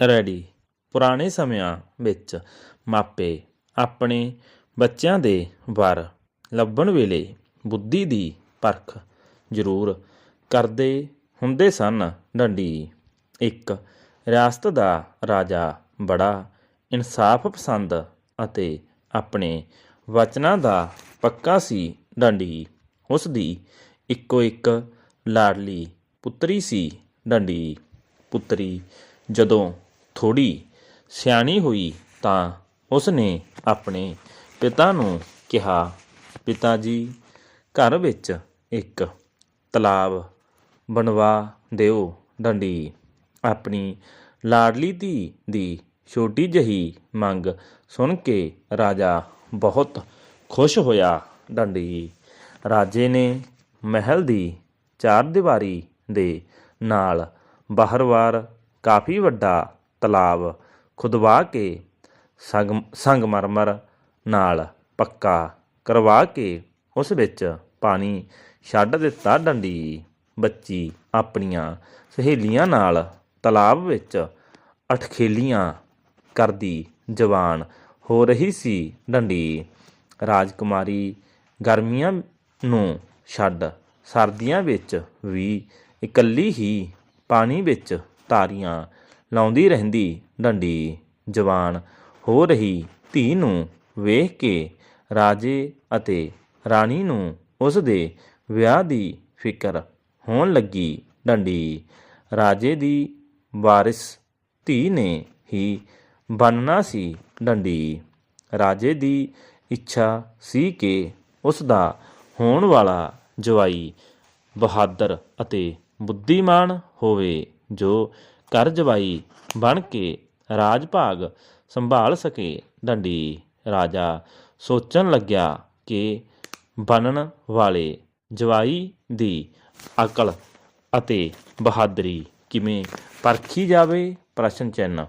Ready. ਪੁਰਾਣੇ ਸਮਿਆਂ ਵਿੱਚ ਮਾਪੇ ਆਪਣੇ ਬੱਚਿਆਂ ਦੇ ਵਰ ਲੱਭਣ ਵੇਲੇ ਬੁੱਧੀ ਦੀ ਪਰਖ ਜ਼ਰੂਰ ਕਰਦੇ ਹੁੰਦੇ ਸਨ ਡੰਡੀ। ਇੱਕ ਰਿਆਸਤ ਦਾ ਰਾਜਾ ਬੜਾ ਇਨਸਾਫ ਪਸੰਦ ਅਤੇ ਆਪਣੇ ਵਚਨਾਂ ਦਾ ਪੱਕਾ ਸੀ ਡੰਡੀ। ਉਸ ਦੀ ਇੱਕੋ ਇੱਕ ਲਾਡਲੀ ਪੁੱਤਰੀ ਸੀ ਡੰਡੀ। ਪੁੱਤਰੀ ਜਦੋਂ ਥੋੜੀ ਸਿਆਣੀ ਹੋਈ ਤਾਂ ਉਸ ਨੇ ਆਪਣੇ ਪਿਤਾ ਨੂੰ ਕਿਹਾ, ਪਿਤਾ ਜੀ, ਘਰ ਵਿੱਚ ਇੱਕ ਤਲਾਬ ਬਣਵਾ ਦਿਓ ਡੰਡੀ। ਆਪਣੀ ਲਾਡਲੀ ਧੀ ਦੀ ਛੋਟੀ ਜਹੀ ਮੰਗ ਸੁਣ ਕੇ ਰਾਜਾ ਬਹੁਤ ਖੁਸ਼ ਹੋਇਆ ਡੰਡੀ। ਰਾਜੇ ਨੇ ਮਹਿਲ ਦੀ ਚਾਰ ਦੀਵਾਰੀ ਦੇ ਨਾਲ ਬਾਹਰਵਾਰ ਕਾਫੀ ਵੱਡਾ ਤਲਾਬ ਖੁਦਵਾ ਕੇ ਸੰਗ ਸੰਗਮਰਮਰ ਨਾਲ ਪੱਕਾ ਕਰਵਾ ਕੇ ਉਸ ਵਿੱਚ ਪਾਣੀ ਛੱਡ ਦਿੱਤਾ ਡੰਡੀ। ਬੱਚੀ ਆਪਣੀਆਂ ਸਹੇਲੀਆਂ ਨਾਲ ਤਲਾਬ ਵਿੱਚ ਅਟਖੇਲੀਆਂ ਕਰਦੀ ਜਵਾਨ ਹੋ ਰਹੀ ਸੀ ਡੰਡੀ। ਰਾਜਕੁਮਾਰੀ ਗਰਮੀਆਂ ਨੂੰ ਛੱਡ ਸਰਦੀਆਂ ਵਿੱਚ ਵੀ ਇਕੱਲੀ ਹੀ ਪਾਣੀ ਵਿੱਚ ਤਾਰੀਆਂ ਲਾਉਂਦੀ ਰਹਿੰਦੀ ਡੰਡੀ ਜਵਾਨ ਹੋ ਰਹੀ ਧੀ ਨੂੰ ਵੇਖ ਕੇ ਰਾਜੇ ਅਤੇ ਰਾਣੀ ਨੂੰ ਉਸ ਦੇ ਵਿਆਹ ਦੀ ਫਿਕਰ ਹੋਣ ਲੱਗੀ। ਡੰਡੀ ਰਾਜੇ ਦੀ ਵਾਰਿਸ ਧੀ ਨੇ ਹੀ ਬਣਨਾ ਸੀ। ਡੰਡੀ ਰਾਜੇ ਦੀ ਇੱਛਾ ਸੀ ਕਿ ਉਸ ਦਾ ਹੋਣ ਵਾਲਾ ਜਵਾਈ ਬਹਾਦਰ ਅਤੇ ਬੁੱਧੀਮਾਨ ਹੋਵੇ, ਜੋ ਘਰ ਜਵਾਈ ਬਣ ਕੇ ਰਾਜ ਭਾਗ ਸੰਭਾਲ ਸਕੇ। ਡੰਡੀ ਰਾਜਾ ਸੋਚਣ ਲੱਗਿਆ ਕਿ ਬਣਨ ਵਾਲੇ ਜਵਾਈ ਦੀ ਅਕਲ ਅਤੇ ਬਹਾਦਰੀ ਕਿਵੇਂ ਪਰਖੀ ਜਾਵੇ? ਪ੍ਰਸ਼ਨ ਚਿੰਨ੍ਹ।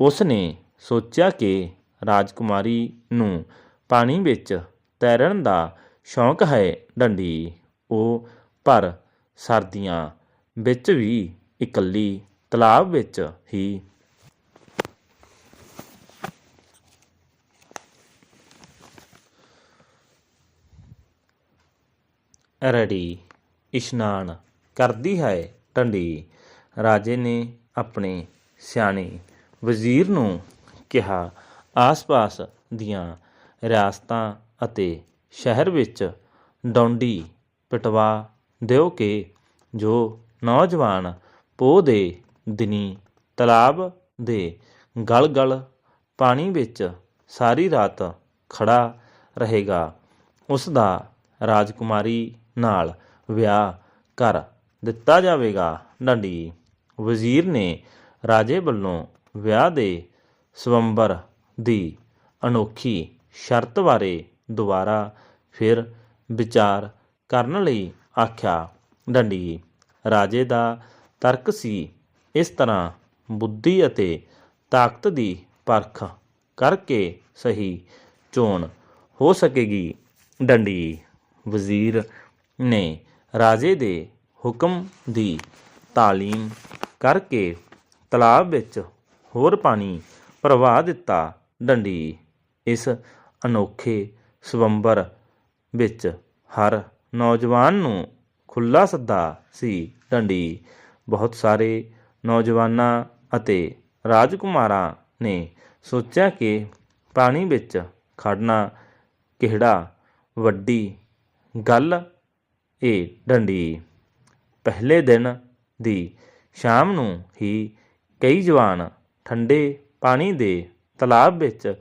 ਉਸ ਨੇ ਸੋਚਿਆ ਕਿ ਰਾਜਕੁਮਾਰੀ ਨੂੰ ਪਾਣੀ ਵਿੱਚ ਤੈਰਨ ਦਾ ਸ਼ੌਂਕ ਹੈ। ਡੰਡੀ ਉਹ ਪਰ ਸਰਦੀਆਂ ਵਿੱਚ ਵੀ ਇਕੱਲੀ ਤਲਾਬ ਵਿੱਚ ਹੀ। ਰੜੀ ਇਸ਼ਨਾਨ ਕਰਦੀ ਹੈ ਟੰਡੀ। ਰਾਜੇ ਨੇ ਆਪਣੇ ਸਿਆਣੇ ਵਜ਼ੀਰ ਨੂੰ ਕਿਹਾ, ਆਸ-ਪਾਸ ਦੀਆਂ ਰਿਆਸਤਾਂ ਅਤੇ ਸ਼ਹਿਰ ਵਿੱਚ ਡੌਂਡੀ ਪਟਵਾ ਦਿਓ ਕਿ ਜੋ ਨੌਜਵਾਨ ਪੋਹ ਦੇ ਦਿਨੀ ਤਲਾਬ ਦੇ ਗਲ-ਗਲ ਪਾਣੀ ਵਿੱਚ ਸਾਰੀ ਰਾਤ ਖੜਾ ਰਹੇਗਾ। ਉਸ ਦਾ ਰਾਜਕੁਮਾਰੀ ਨਾਲ ਵਿਆਹ ਕਰ ਦਿੱਤਾ ਜਾਵੇਗਾ। ਡੰਡੀ ਵਜ਼ੀਰ ਨੇ ਰਾਜੇ ਵੱਲੋਂ ਵਿਆਹ ਦੇ ਸਵੰਬਰ ਦੀ ਅਨੋਖੀ ਸ਼ਰਤ ਬਾਰੇ ਦੁਬਾਰਾ ਫਿਰ ਵਿਚਾਰ ਕਰਨ ਲਈ ਆਖਿਆ। ਡੰਡੀ ਰਾਜੇ ਦਾ ਤਰਕ ਸੀ ਇਸ ਤਰ੍ਹਾਂ ਬੁੱਧੀ ਅਤੇ ਤਾਕਤ ਦੀ ਪਰਖ ਕਰਕੇ ਸਹੀ ਚੋਣ ਹੋ ਸਕੇਗੀ। ਡੰਡੀ ਵਜ਼ੀਰ ਨੇ ਰਾਜੇ ਦੇ ਹੁਕਮ ਦੀ ਤਾਲੀਮ ਕਰਕੇ ਤਲਾਬ ਵਿੱਚ ਹੋਰ ਪਾਣੀ ਭਰਵਾ ਦਿੱਤਾ। ਡੰਡੀ ਇਸ ਅਨੋਖੇ ਸਵੰਬਰ ਵਿੱਚ ਹਰ ਨੌਜਵਾਨ ਨੂੰ ਖੁੱਲਾ ਸੱਦਾ ਸੀ। ਡੰਡੀ ਬਹੁਤ ਸਾਰੇ ਨੌਜਵਾਨਾਂ ਅਤੇ ਰਾਜਕੁਮਾਰਾਂ ਨੇ ਸੋਚਿਆ ਕਿ ਪਾਣੀ ਵਿੱਚ ਖੜਨਾ ਕਿਹੜਾ ਵੱਡੀ ਗੱਲ ਏ ਡੰਡੀ। ਪਹਿਲੇ ਦਿਨ ਦੀ ਸ਼ਾਮ ਨੂੰ ਹੀ ਕਈ ਜਵਾਨ ਠੰਡੇ ਪਾਣੀ ਦੇ ਤਲਾਬ ਵਿੱਚ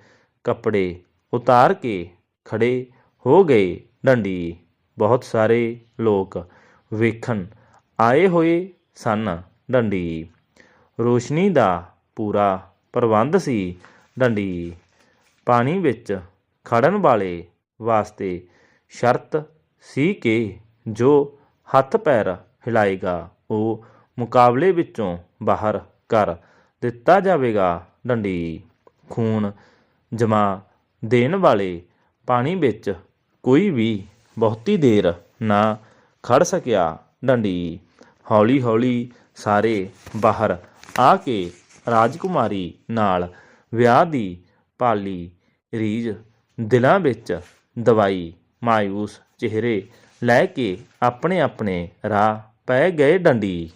ਕੱਪੜੇ ਉਤਾਰ ਕੇ ਖੜੇ ਹੋ ਗਏ ਡੰਡੀ। ਬਹੁਤ ਸਾਰੇ ਲੋਕ ਵੇਖਣ ਆਏ ਹੋਏ ਸਨ। ਡੰਡੀ। ਰੋਸ਼ਨੀ ਦਾ ਪੂਰਾ ਪ੍ਰਬੰਧ ਸੀ ਡੰਡੀ। ਪਾਣੀ ਵਿੱਚ ਖੜਨ ਵਾਲੇ ਵਾਸਤੇ ਸ਼ਰਤ ਸੀ ਕਿ ਜੋ ਹੱਥ ਪੈਰ ਹਿਲਾਏਗਾ, ਉਹ ਮੁਕਾਬਲੇ ਵਿੱਚੋਂ ਬਾਹਰ ਕਰ ਦਿੱਤਾ ਜਾਵੇਗਾ। ਡੰਡੀ ਖੂਨ ਜਮਾ ਦੇਣ ਵਾਲੇ ਪਾਣੀ ਵਿੱਚ ਕੋਈ ਵੀ ਬਹੁਤੀ ਦੇਰ ਨਾ ਖੜ ਸਕਿਆ। ਡੰਡੀ ਹੌਲੀ ਹੌਲੀ ਸਾਰੇ ਬਾਹਰ ਆ ਕੇ ਰਾਜਕੁਮਾਰੀ ਨਾਲ ਵਿਆਹ ਦੀ ਪਾਲੀ ਰੀਝ ਦਿਲਾਂ ਵਿੱਚ ਦਵਾਈ ਮਾਇੂਸ ਚਿਹਰੇ ਲੈ ਕੇ ਆਪਣੇ ਆਪਣੇ ਰਾਹ ਪੈ ਗਏ ਡੰਡੀ।